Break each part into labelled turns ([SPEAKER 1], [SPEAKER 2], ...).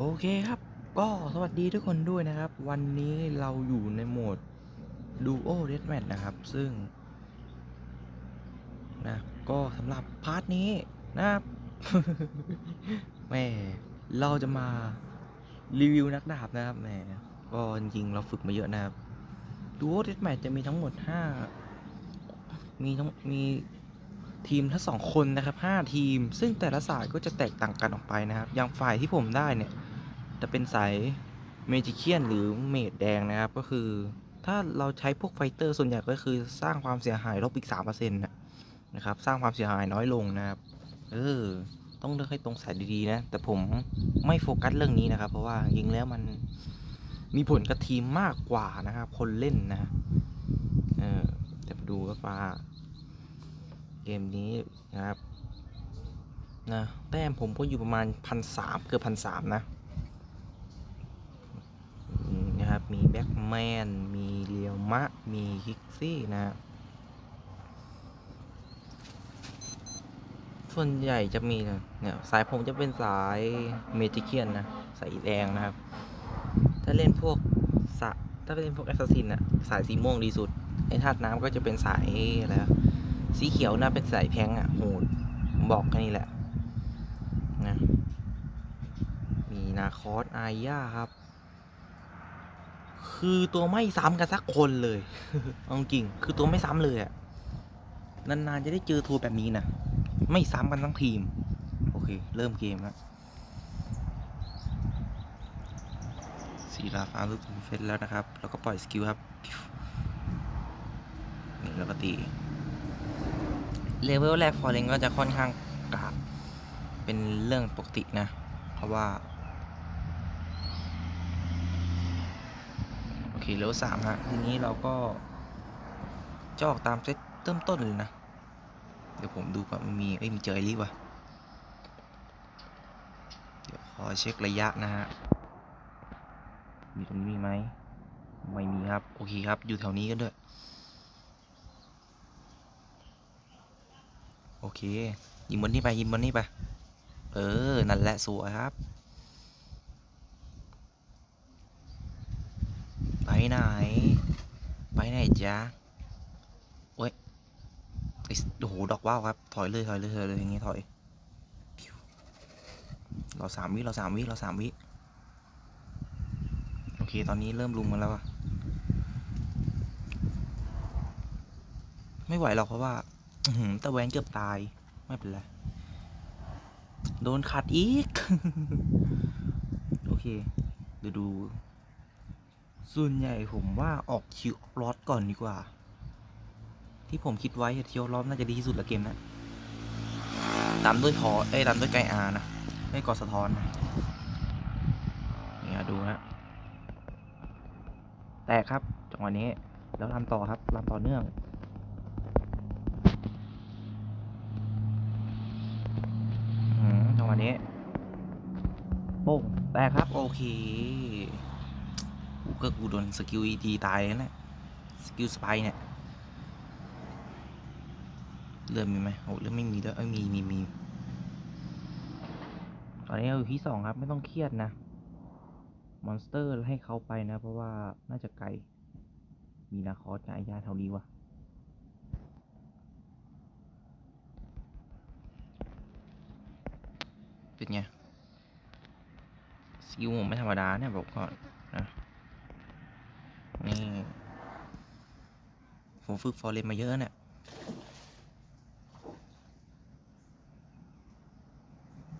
[SPEAKER 1] โอเคครับ ก็สวัสดีทุกคนด้วยนะครับ วันนี้เราอยู่ในโหมด Duo Deathmatch นะครับ ซึ่งนะก็สำหรับพาร์ทนี้นะครับแม่เราจะมารีวิวนักดาบนะครับแหมก็จริงเราฝึกมาเยอะนะครับ Duo Deathmatch จะมีทั้งหมด 5 มีทั้งมีทีมทั้งสองคนนะครับ 5 ทีม ซึ่งแต่ละสายก็จะแตกต่างกันออกไปนะครับ อย่างฝ่ายที่ผมได้เนี่ย จะเป็นสายเมจิเคียนหรือเมดแดงนะครับ ก็คือ ถ้าเราใช้พวกไฟเตอร์ส่วนใหญ่ก็คือสร้างความเสียหายลบอีก3%นะนะครับ สร้างความเสียหายน้อยลงนะครับ เออ ต้องเลือกให้ตรงสายดีๆนะ แต่ผมไม่โฟกัสเรื่องนี้นะครับ เพราะว่าจริงแล้วมันมีผลกับทีมมากกว่านะครับ คนเล่นนะ เออแต่มาดูว่าเกมนี้นะครับนะแต้มผมก็อยู่ประมาณพันสามเกือบพันสามนะอื มีแบ็กแมน มีเรียวมะ มีฮิกซี่นะ ส่วนใหญ่จะมีนะเนี่ยสายผมจะเป็นสายเมจิเคียนนะ สายแดงนะครับ ถ้าเล่นพวกสะถ้าเล่นพวกแอสซัสซินอะสายสีม่วงดีสุด ไอ้ธาตุน้ำก็จะเป็นสายอะไรสีเขียวนะเป็นสายแพงอะโหดบอกแค่นี้แหละนะมีนาคอสอาญาครับ คือตัวไม่ซ้ำกันสักคนเลยเอาจริง คือตัวไม่ซ้ำเลยอะนานๆจะได้เจอทัวร์แบบนี้นะ ไม่ซ้ำกันทั้งทีม โอเค เริ่มเกมแล้วสีลาฟ้าลูกเฟสแล้วนะครับ แล้วก็ปล่อยสกิลครับ นี่แล้วก็ตี เลเวลแรกฟอร์เรนก็จะค่อนข้างกากเป็นเรื่องปกตินะ เพราะว่า โอ เคเลเวลสามฮะ ทีนี้เราก็จะออกตามเซตเริ่มต้นเลยนะ เดี๋ยวผมดูก่อนมันมีเอ้ยมีเจอไอรีบวะเดี๋ยวขอเช็คระยะนะฮะ มีตรงนี้มีไหม ไม่มีครับ โอเคครับ อยู่แถวนี้กันด้วย โอเค ยิงบนนี่ไป ยิงบนนี่ไป เออ นั่นแหละสวยครับ ไปไหน ไปไหนจ๊ะโอ้ยไอ้โอ้โหดอกว่าวครับ ถอยเลยถอยเลยถอยเลยอย่างงี้ถอย เราสามวิเราสามวิเราสามวิ โอเค ตอนนี้เริ่มลุมกันแล้วอะไม่ไหวหรอกเพราะว่าหือตะแวนเกือบตาย ไม่เป็นไร โดนขัดอีก โอเค เดี๋ยวดู ส่วนใหญ่ผมว่าออกคิวลอตก่อนดีกว่า ที่ผมคิดไว้คิวลอตน่าจะดีที่สุดละเกมนะตามด้วยทอเอ้ตามด้วยไกอานะไม่กอสะท้อนนะเนี่ยดูนะแตกครับจังหวะนี้แล้วลำต่อครับลำต่อเนื่องอืมจังหวะนี้โป้งแตกครับ โอเค ก็กูโดนสกิลอีทีตายแล้วนะสกิลสไปเนี่ยเริ่มมีไหมโอ้เริ่มไม่มีแล้วยเอ้ยมีมีมีตอนนี้เราอยู่ที่สองครับไม่ต้องเครียดนะ มอนสเตอร์ให้เขาไปนะ เพราะว่าน่าจะไกล มีนาคอสกับอายาเท่านี้วะเป็นไงสกิลผมไม่ธรรมดาเนี่ยบอกก่อน ผมฝึกฟอร์เรนมาเยอะเนี่ย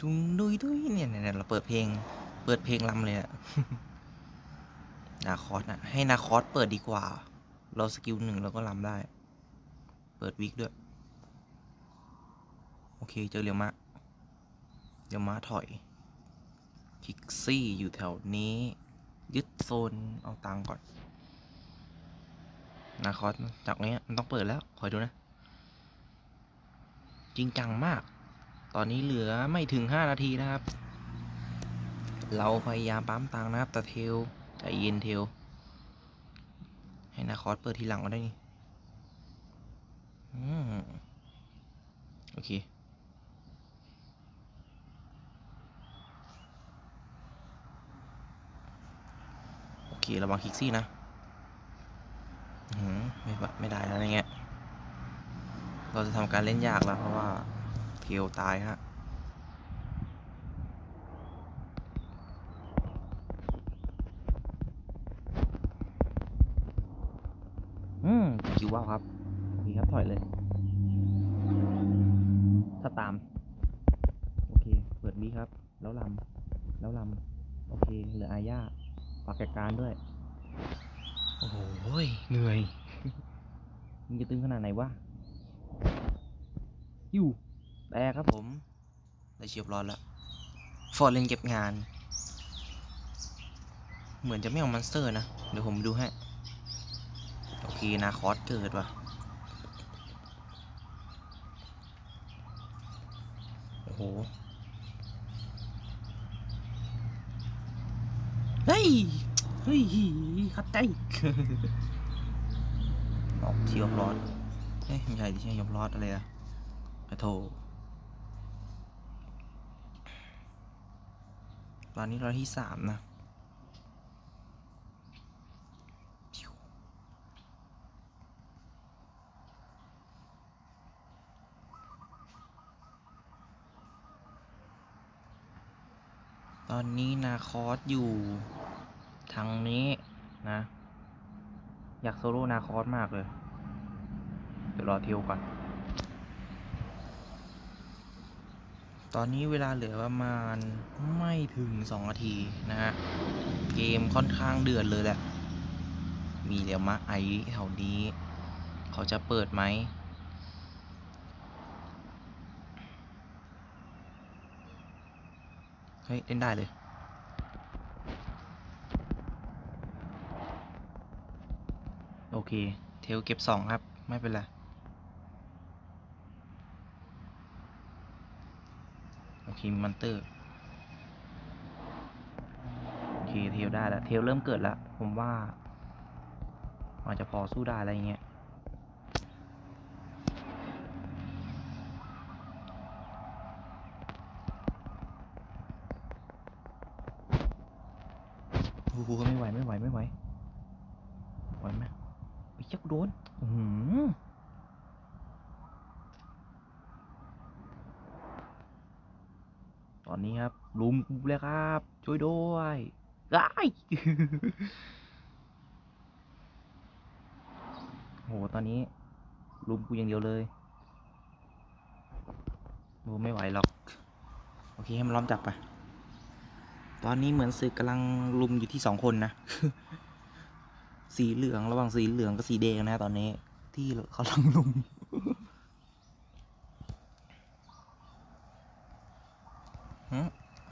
[SPEAKER 1] ดุงดุยดุยเนี่ยเนี่ยเราเปิดเพลง เปิดเพลงลำเลยอะนาคอสนะให้นาคอสเปิดดีกว่า เราสกิลหนึ่งเราก็ลำได้ เปิดวิกด้วย โอเค เจอเรียวมะเรียวมะถอยพิกซี่อยู่แถวนี้ ยึดโซน เอาตังก่อน นาคอสจากนี้มันต้องเปิดแล้ว คอยดูนะ จริงจังมาก ตอนนี้เหลือไม่ถึง 5 นาทีนะครับ เราพยายามปั๊มตังนะครับ แต่เทลใจเย็นเทล ให้นาคอสเปิดทีหลังมาได้นี่อืมโอเคโอเค ระวังคิกซี่นะ ไม่บะไม่ได้แล้วอะไรเงี้ย เราจะทำการเล่นยากแล้ว เพราะว่าเทลตายฮะอืมคิวว่าวครับโอเคครับถอยเลย ถ้าตาม โอเค เปิดวีครับ แล้วลำแล้วลำโอเค เหลืออาญาฝากแกการด้วย โอ้โหเหนื่อย มึงจะตึงขนาดไหนวะอยู่แต่ครับผมได้เชียบร้อยแล้วฟอร์เรนเก็บงาน เหมือนจะไม่เอามอนสเตอร์นะ เดี๋ยวผมดูให้ โอเคนาคอสเกิดว่ะโอ้โหเฮ้ย เฮ้ยเข้าใจ ออกที่ยมรอดเอ้ยไม่ใช่ที่ใช่ยมรอดอะไรอะอะโทตอนนี้เราที่สามนะตอนนี้นาคอสอยู่ ทางนี้นะ อยากโซโล่นาคอสมากเลย เดี๋ยวรอเทลก่อน ตอนนี้เวลาเหลือประมาณไม่ถึงสองนาทีนะฮะ เกมค่อนข้างเดือดเลยแหละ มีเดี๋ยวมาไอแถวนี้ เขาจะเปิดไหมเฮ้ย เล่นได้เลย โอเค เทลเก็บสองครับ ไม่เป็นไร มีมอนเตอร์โอเคเทลได้แล้วเทลเริ่มเกิดแล้ว ผมว่าอาจจะพอสู้ได้อะไรเงี้ยโอ้โหไม่ไหวไม่ไหวไม่ไหวไหวไหมไปเช็คโดน อือ อนนี้ครับ ลุมกูเลยครับ ช่วยด้วยได้โห ตอนนี้ ลุมกูอย่างเดียวเลยโอ้ไม่ไหวหรอก โอเค ให้มันล้อมจับไป ตอนนี้เหมือนศึกกำลังลุมอยู่ที่สองคนนะ สีเหลืองระหว่างสีเหลืองกับสีแดงนะตอนนี้ ที่เขากำลังลุม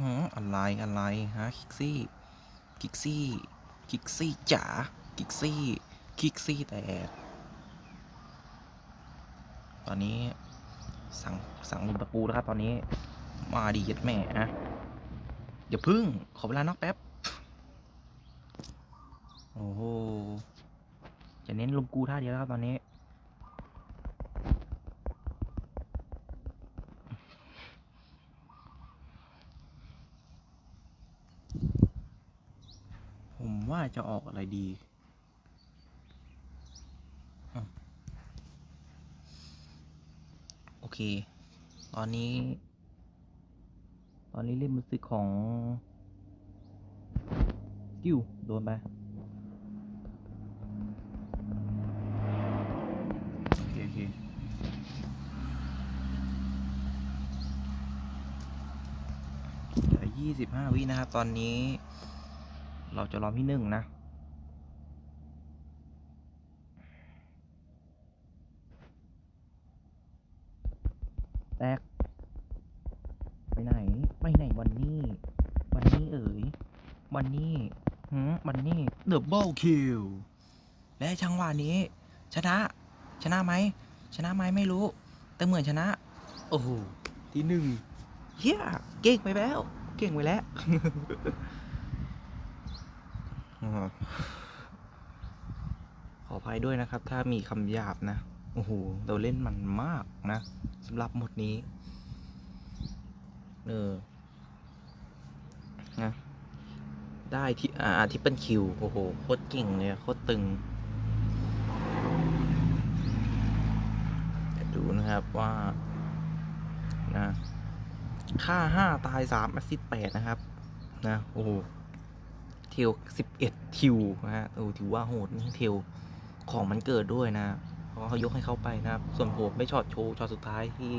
[SPEAKER 1] ฮะฮะอะไรอะไรฮะคิกซี่คิกซี่คิกซี่จ๋าคิกซี่คิกซี่แต่ตอนนี้สั่งสั่งลุมตะปูแล้วครับตอนนี้ มาดีเย็ดแม่อะอย่าพึ่ง ขอเวลานอกแป๊บ โอ้โหจะเน้นลุมกูท่าเดียวแล้วครับตอนนี้ ผมว่า จะออกอะไรดีอโอเค ตอนนี้ ตอนนี้เล่นมือสึกของกิวโดนไปโอเคโอเคยี่สิบห้าวินะครับ ตอนนี้ เราจะรอพี่หนึ่งนะ แตก ไปไหน ไปไหนวันนี้ วันนี้เอ๋ย วันนี้หืมวันนี้เดอะ b บ e คิว และจังหวะนี้ ชนะ ชนะไหม ชนะไหมไม่รู้ แต่เหมือนชนะ โอ้โห ที่หนึ่งเฮียเก่งไปแล้ว เก่งไปแล้ว ขออภัยด้วยนะครับ ถ้ามีคำหยาบนะ โอ้โห เราเล่นมันมากนะสำหรับหมดนี้ เออ นะ ได้ที่อ่าทิปเปิลคิว โอ้โห โคตรเก่งเลย โคตรตึงดูนะครับว่า นะ ค่าห้าตายสามแอสซิสแปดนะครับ นะ โอ้โห เทลสิบเอ็ดทิวนะฮะโอ้ถือว่าโหดเทลของมันเกิดด้วยนะเพราะเขายกให้เขาไปนะครับ ส่วนผมไม่ช็อตโชว์ช็อตสุดท้ายที่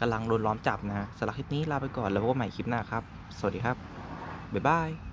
[SPEAKER 1] กำลังโดนล้อมจับนะสำหรับคลิปนี้ลาไปก่อนแล้วพบกันใหม่คลิปหน้าครับ สวัสดีครับ บ๊ายบาย